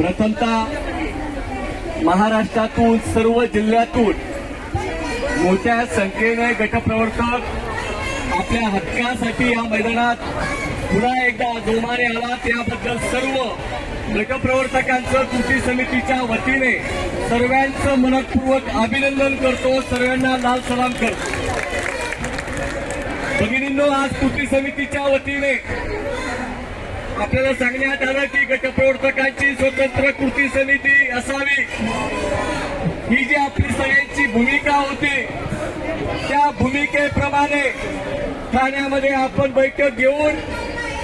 प्रथमतः महाराष्ट्रातून सर्व जिल्ह्यातून मोठ्या संख्येने गटप्रवर्तक आपल्या हक्कासाठी या मैदानात पुन्हा एकदा जोमाने आला त्याबद्दल सर्व गटप्रवर्तकांचं कृती समितीच्या वतीने सर्वांचं मनपूर्वक अभिनंदन करतो. सर्वांना लाल सलाम करतो. भगिनींनो आज कृती समितीच्या वतीने आपल्याला सांगण्यात आलं की गटप्रवर्तकांची स्वतंत्र कृती समिती असावी. ही जी आपली सगळ्यांची भूमिका होती त्या भूमिकेप्रमाणे ठाण्यामध्ये आपण बैठक घेऊन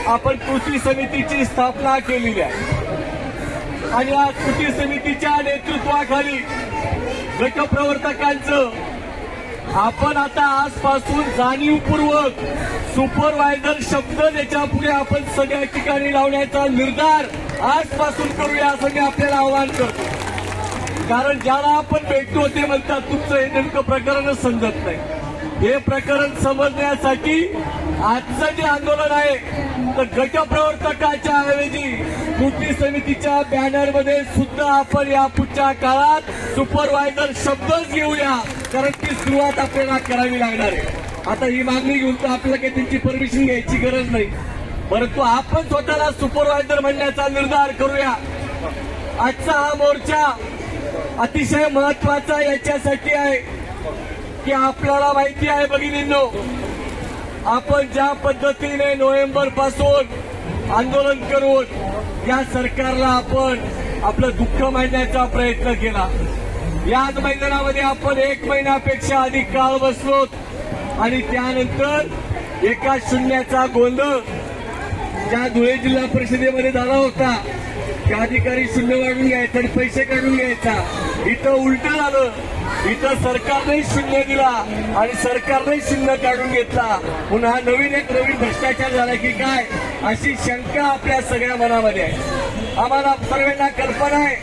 आपण कृती समितीची स्थापना केलेली आहे. आणि या कृती समितीच्या नेतृत्वाखाली गटप्रवर्तकांचं आपण आता आजपासून जाणीवपूर्वक सुपरवायझर शब्द त्याच्या पुढे आपण सगळ्या ठिकाणी लावण्याचा निर्धार आजपासून करूया असं मी आपल्याला आवाहन करतो. कारण ज्याला आपण भेटतो ते म्हणतात तुमचं हे नेमकं प्रकरणच समजत नाही. हे प्रकरण समजण्यासाठी आजचं जे आंदोलन आहे तर गटप्रवर्तकाच्या ऐवजी कृती समितीच्या बॅनरमध्ये सुद्धा आपण या पुढच्या काळात सुपरवायझर शब्दच घेऊया कारण ती सुरुवात आपल्याला करावी लागणार आहे. आता ही मागणी घेऊन तर आपल्याला काही त्यांची परमिशन घ्यायची गरज नाही. परंतु आपण स्वतःला सुपरवायझर म्हणण्याचा निर्धार करूया. आजचा हा मोर्चा अतिशय महत्त्वाचा याच्यासाठी आहे. की आपल्याला माहिती आहे भगिनींनो आपण ज्या पद्धतीने नोव्हेंबरपासून आंदोलन करून या सरकारला आपण आपलं दुःख मांडण्याचा प्रयत्न केला. याच मैदानामध्ये आपण एक महिन्यापेक्षा अधिक काळ बसलोत. आणि त्यानंतर एका शून्याचा गोंधळ ज्या धुळे जिल्हा परिषदेमध्ये झाला होता. त्या अधिकारी शून्य वाढून घ्यायचा आणि पैसे काढून घ्यायचा. इथं उलट झालं. इथं सरकारने शून्य दिला आणि सरकारने शून्य काढून घेतला. पुन्हा नवीन एक नवीन भ्रष्टाचार झाला की काय? अशी शंका आपल्या सगळ्या मनामध्ये आहे. आम्हाला सर्वांना कल्पना आहे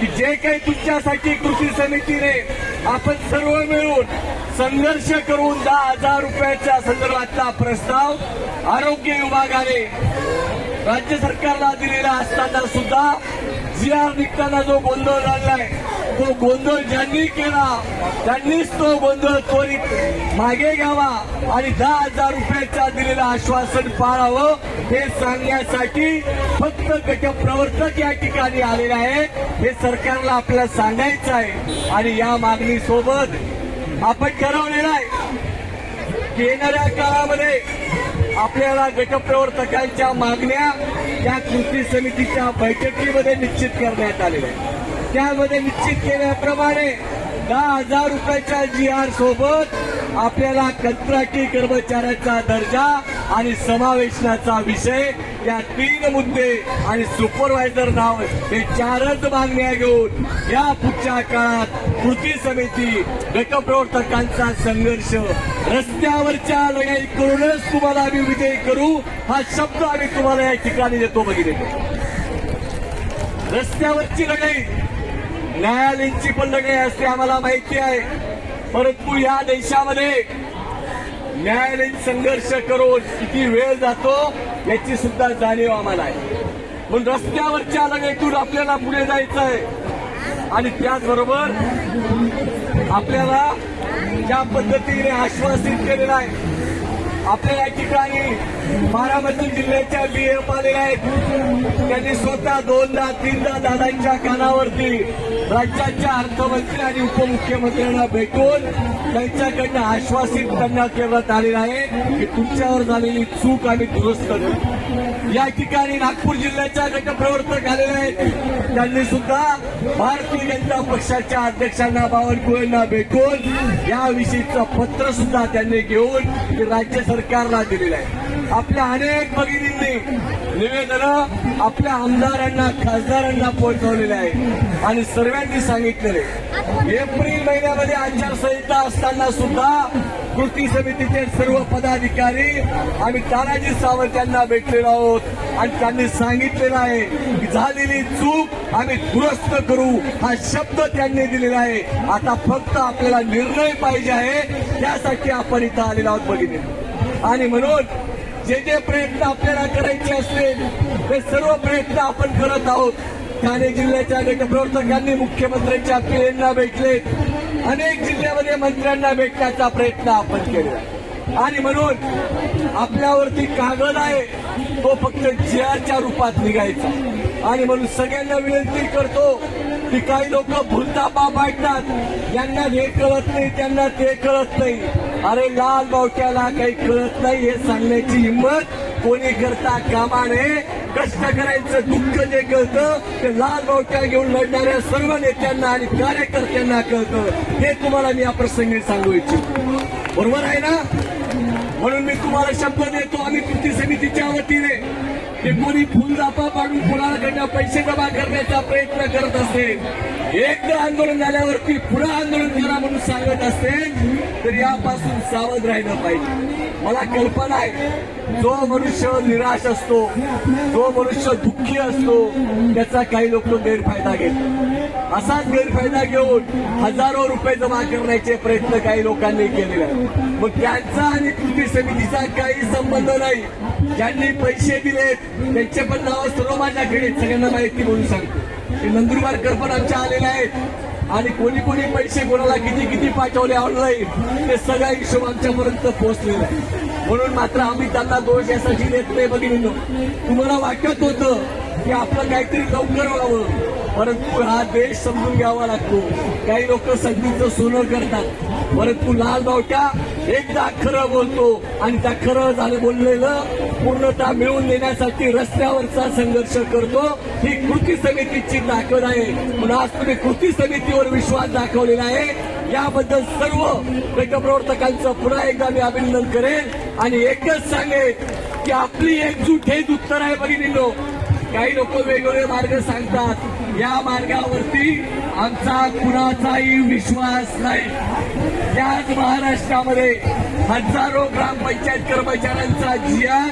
की जे काही तुमच्यासाठी कृती समितीने आपण सर्व मिळून संघर्ष करून दहा हजार रुपयाच्या संदर्भातला प्रस्ताव आरोग्य विभागाने राज्य सरकारला दिलेला असताना सुद्धा जी आर निघताना जो गोंधळ झालाय तो गोंधळ ज्यांनी केला त्यांनीच तो गोंधळ त्वरित मागे घ्यावा आणि दहा हजार रुपयाचा दिलेलं आश्वासन पाळावं हे सांगण्यासाठी फक्त गटप्रवर्तक या ठिकाणी आलेले आहे हे सरकारला आपल्याला सांगायचं आहे. आणि या मागणीसोबत आपण ठरवलेलं आहे की येणाऱ्या काळामध्ये आपल्याला गटप्रवर्तकांच्या मागण्या त्या कृती समितीच्या बैठकीमध्ये निश्चित करण्यात आलेल्या आहेत. त्यामध्ये निश्चित केल्याप्रमाणे दहा हजार रुपयाच्या जी आर सोबत आपल्याला कंत्राटी कर्मचाऱ्याचा दर्जा आणि समावेशनाचा विषय या तीन मुद्दे आणि सुपरवायझर नाव हे चारच मागण्या घेऊन या पुढच्या काळात कृती समिती गटप्रवर्तकांचा संघर्ष रस्त्यावरच्या लढाई करूनच तुम्हाला आम्ही विजयी करू हा शब्द आम्ही तुम्हाला या ठिकाणी देतो बघितले रस्त्यावरची लढाई न्यायालयांची पण लढाई असते आम्हाला माहिती आहे. परंतु या देशामध्ये न्यायालयीन संघर्ष करून किती वेळ जातो याची सुद्धा जाणीव आम्हाला आहे. पण रस्त्यावरच्या लढाईतून आपल्याला पुढे जायचं आहे आणि त्याचबरोबर आपल्याला ज्या पद्धतीने आश्वासित केलेलं आहे आपल्या या ठिकाणी बारामती जिल्ह्याच्या बीएफ आलेल्या आहेत त्यांनी स्वतः दोनदा तीनदा दादांच्या कानावरती राज्याच्या अर्थमंत्री आणि उपमुख्यमंत्र्यांना भेटून त्यांच्याकडनं आश्वासित त्यांना करण्यात आलेलं आहे की तुमच्यावर झालेली चूक आम्ही दुरुस्त करू. या ठिकाणी नागपूर जिल्ह्याच्या गटप्रवर्तक आलेले आहेत. त्यांनी सुद्धा भारतीय जनता पक्षाच्या अध्यक्षांना बावनकुळेंना भेटून याविषयीचं पत्र सुद्धा त्यांनी घेऊन ते राज्य सरकारला दिलेलं आहे. आपल्या अनेक भगिनींनी निवेदन आपल्या आमदारांना खासदारांना पोहोचवलेले आहे आणि सर्वांनी सांगितलेले एप्रिल महिन्यामध्ये आचारसंहिता असताना सुद्धा कृती समितीचे सर्व पदाधिकारी आम्ही तानाजी सावंत यांना भेटलेलो आहोत. आणि त्यांनी सांगितलेलं आहे की झालेली चूक आम्ही दुरुस्त करू. हा शब्द त्यांनी दिलेला आहे. आता फक्त आपल्याला निर्णय पाहिजे आहे. त्यासाठी आपण इथं आलेलो आहोत बघितले. आणि म्हणून जे जे प्रयत्न आपल्याला करायचे असतील ते सर्व प्रयत्न आपण करत आहोत. ठाणे जिल्ह्याच्या अनेक प्रवर्तकांनी मुख्यमंत्र्यांच्या पीएनना भेटले अनेक जिल्ह्यामध्ये मंत्र्यांना भेटण्याचा प्रयत्न आपण केला आणि म्हणून आपल्यावरती कागद आहे तो फक्त जियाच्या रूपात निघायचा. आणि म्हणून सगळ्यांना विनंती करतो की काही लोक भुलता बाप ऐकतात यांना हे कळत नाही त्यांना ते कळत नाही. अरे लाल बावट्याला काही कळत नाही हे सांगण्याची हिंमत कोणी करता कामा नये करायचं दुःख जे कळतं ते लाल बावट्या घेऊन लढणाऱ्या सर्व नेत्यांना आणि कार्यकर्त्यांना कळतं. हे तुम्हाला मी या प्रसंगी सांगू इच्छितो. बरोबर आहे ना? म्हणून मी तुम्हाला शब्द देतो आम्ही कृती समितीच्या वतीने. की कोणी फुलदापा पाडून कोणाकडनं पैसे जमा करण्याचा प्रयत्न करत असेल एकदा आंदोलन झाल्यावरती पुन्हा आंदोलन करा म्हणून सांगत असेल तर यापासून सावध राहिलं पाहिजे. मला कल्पना आहे जो मनुष्य निराश असतो जो मनुष्य दुःखी असतो त्याचा काही लोक गैरफायदा घेतो असाच गैरफायदा घेऊन हजारो रुपये जमा करण्याचे प्रयत्न काही लोकांनी केलेले आहेत. मग त्यांचा आणि कृती समितीचा काही संबंध नाही. ज्यांनी पैसे दिलेत त्यांचे पण नाव सर्व माझ्याकडे सगळ्यांना माहिती म्हणून सांगतो. नंदुरबारकर पण आमच्या आलेले आहेत. आणि कोणी कोणी पैसे कोणाला किती किती पाठवले ऑनलाईन ते सगळा हिशोब आमच्यापर्यंत पोहोचलेला आहे. म्हणून मात्र आम्ही त्यांना दोष यासाठी देत नाही बघितलं तुम्हाला वाटत होतं की आपलं काहीतरी लवकर व्हावं. परंतु हा देश समजून घ्यावा लागतो. काही लोक संधीचं सोनं करतात. परंतु लाल बावट्या एकदा खरं बोलतो आणि त्या खरं झालं बोललेलं पूर्णता मिळवून देण्यासाठी रस्त्यावरचा संघर्ष करतो. ही कृती समितीची ताकद आहे. म्हणून आज तुम्ही कृती समितीवर विश्वास दाखवलेला आहे. याबद्दल सर्व गटप्रवर्तकांचं पुन्हा एकदा मी अभिनंदन करेन. आणि एकच सांगेन की आपली एकजूट हेच उत्तर आहे बघितलो काही लोक वेगवेगळे मार्ग सांगतात. या मार्गावरती आमचा कुणाचाही विश्वास नाही. याच महाराष्ट्रामध्ये हजारो ग्रामपंचायत कर्मचाऱ्यांचा जी आर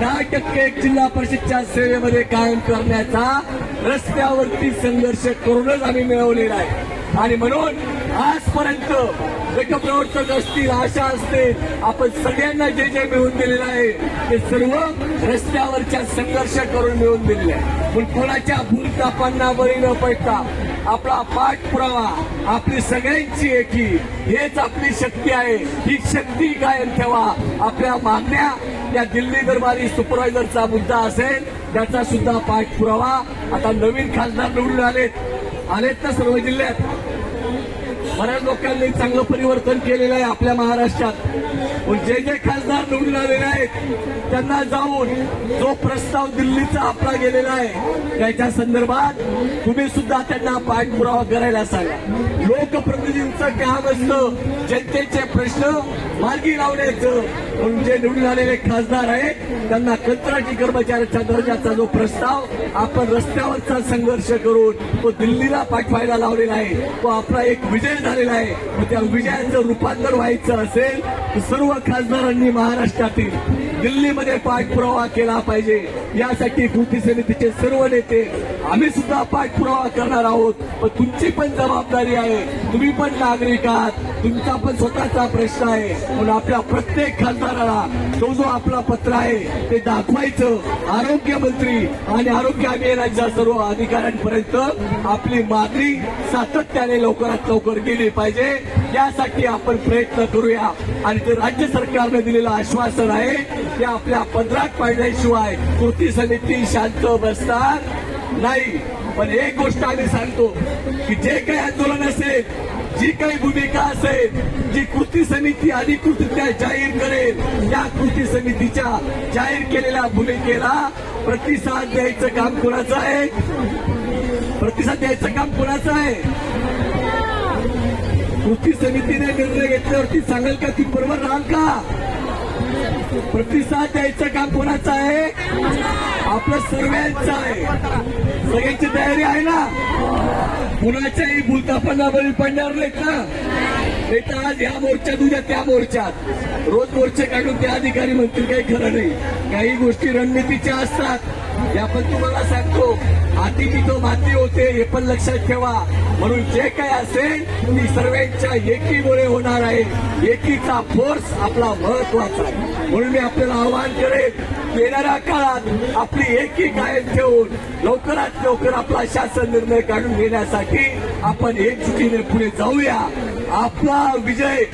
दहा टक्के जिल्हा परिषदच्या सेवेमध्ये कायम करण्याचा रस्त्यावरती संघर्ष करूनच आम्ही मिळवलेला आहे. आणि म्हणून आजपर्यंत गटप्रवर्तक असतील आशा असते आपण सगळ्यांना जे जे मिळून दिलेलं आहे ते सर्व रस्त्यावरच्या संघर्ष करून मिळून दिलेले आहे. पण कोणाच्या भूलतापांना बळी न पडता आपला पाठपुरावा आपली सगळ्यांची एकी हेच आपली शक्ती आहे. ही शक्ती कायम ठेवा. आपल्या मागण्या या दिल्ली दरबारी सुपरवायझरचा मुद्दा असेल त्याचा सुद्धा पाठपुरावा. आता नवीन खासदार निवडून आलेत. आलेत ना सर्व जिल्ह्यात? बऱ्याच लोकांनी चांगलं परिवर्तन केलेलं आहे आपल्या महाराष्ट्रात. पण जे जे खासदार निवडून आलेले आहेत त्यांना जाऊन जो प्रस्ताव दिल्लीचा आपला गेलेला आहे त्याच्या संदर्भात तुम्ही सुद्धा त्यांना पाठपुरावा करायला सांगा. लोकप्रतिनिधींचं काम असतं जनतेचे प्रश्न मार्गी लावण्याचं म्हणून जे निवडून आलेले खासदार आहेत त्यांना कंत्राटी कर्मचाऱ्याच्या दर्जाचा जो प्रस्ताव आपण रस्त्यावरचा संघर्ष करून तो दिल्लीला पाठवायला लावलेला आहे. तो आपला एक विजय झालेला आहे. त्या विजयाचं रूपांतर व्हायचं असेल तर सर्व खासदारांनी महाराष्ट्रातील दिल्लीमध्ये पाठपुरावा केला पाहिजे. यासाठी कृती समितीचे सर्व नेते आम्ही सुद्धा पाठपुरावा करणार आहोत. पण तुमची पण जबाबदारी आहे. तुम्ही पण नागरिक आहात. तुमचा पण स्वतःचा प्रश्न आहे. म्हणून आपल्या प्रत्येक खासदाराला जो जो आपला पत्र आहे ते दाखवायचं. आरोग्यमंत्री आणि आरोग्य अभियानाच्या सर्व अधिकाऱ्यांपर्यंत आपली मागणी सातत्याने लवकरात लवकर गेली पाहिजे. यासाठी आपण प्रयत्न करूया. आणि ते राज्य सरकारने दिलेलं आश्वासन आहे ते आपल्या पदरात पाडल्याशिवाय कृती समिती शांत बसणार नाही. पण एक गोष्ट आम्ही सांगतो की जे काही आंदोलन असेल जी काही भूमिका असेल जी कृती समिती अधिकृतरित्या जाहीर करेल त्या कृती समितीच्या जाहीर केलेल्या भूमिकेला प्रतिसाद द्यायचं काम कोणाचं आहे? प्रतिसाद द्यायचं काम कोणाचं आहे? कृती समितीने निर्णय घेतल्यावरती सांगाल का ती बरोबर राहाल का? प्रतिसाद द्यायचं काम कोणाचं आहे? आपलं सर्वांचं आहे. सगळ्यांची तयारी आहे ना? कुणाच्याही भूलतापांना बळी पडणार नाहीत ना? नाही तर आज या मोर्चात उद्या त्या मोर्चात. रोज मोर्चे काढून त्या अधिकारी म्हणतील काही खरं नाही. काही गोष्टी रणनीतीच्या असतात. या पण तुम्हाला सांगतो. हाती तिथं माती होते हे पण लक्षात ठेवा. म्हणून जे काय असेल ती सर्वांच्या एकीमुळे होणार आहे. एकीचा फोर्स आपला महत्त्वाचा आहे. म्हणून मी आपल्याला आवाहन करेन येणाऱ्या काळात आपली एकी कायम ठेवून लवकरात लवकर आपला शासन निर्णय काढून घेण्यासाठी आपण एकजुटीने पुढे जाऊया. आपला विजय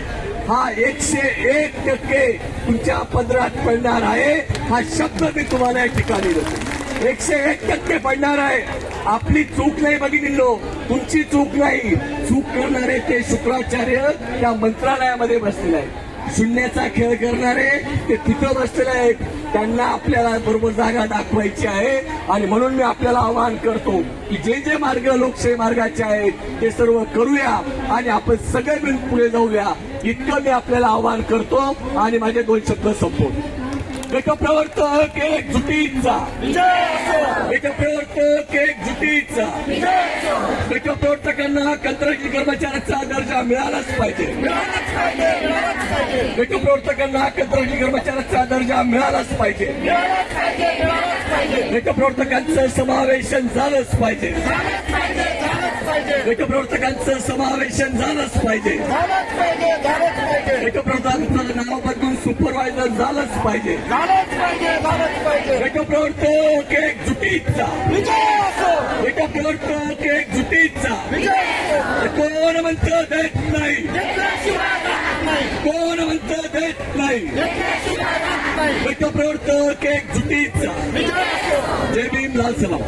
हा एकशे एक टक्के तुमच्या पदरात पडणार आहे. हा शब्द मी तुम्हाला या ठिकाणी देतो. एकशे एक टक्के पडणार आहे. आपली चूक नाही बघितलो तुमची चूक नाही. चूक करणारे ते शुक्राचार्य त्या मंत्रालयामध्ये बसलेले आहेत. शून्याचा खेळ करणारे ते तिथं बसलेले आहेत. त्यांना आपल्याला बरोबर जागा दाखवायची आहे. आणि म्हणून मी आपल्याला आवाहन करतो की जे जे मार्ग लोकशाही मार्गाचे आहेत ते सर्व करूया. आणि आपण सगळे मिळून पुढे जाऊया. इतकं मी आपल्याला आवाहन करतो. आणि माझे दोन शब्द संपवतो. गटप्रवर्तक एक जुटीचा. गटप्रवर्तक एक जुटीचा. गटप्रवर्तकांना कंत्राटी कर्मचाऱ्याचा दर्जा मिळालाच पाहिजे. गटप्रवर्तकांना कंत्राटी कर्मचाऱ्याचा दर्जा मिळालाच पाहिजे. गटप्रवर्तकांचं समावेशन झालंच पाहिजे. गटप्रवर्तकांचं समावेशन झालंच पाहिजे. गटप्रवर्तकांचं नाव बदलून सुपरवायझर झालंच पाहिजे. गटप्रवर्तक एक जुटीचा गटप्रवर्तक एक जुटीचा कोण म्हणतं देत नाही? कोण म्हणतं देत नाही? गटप्रवर्तक एक जुटीचा जय भीम लाल सलाम.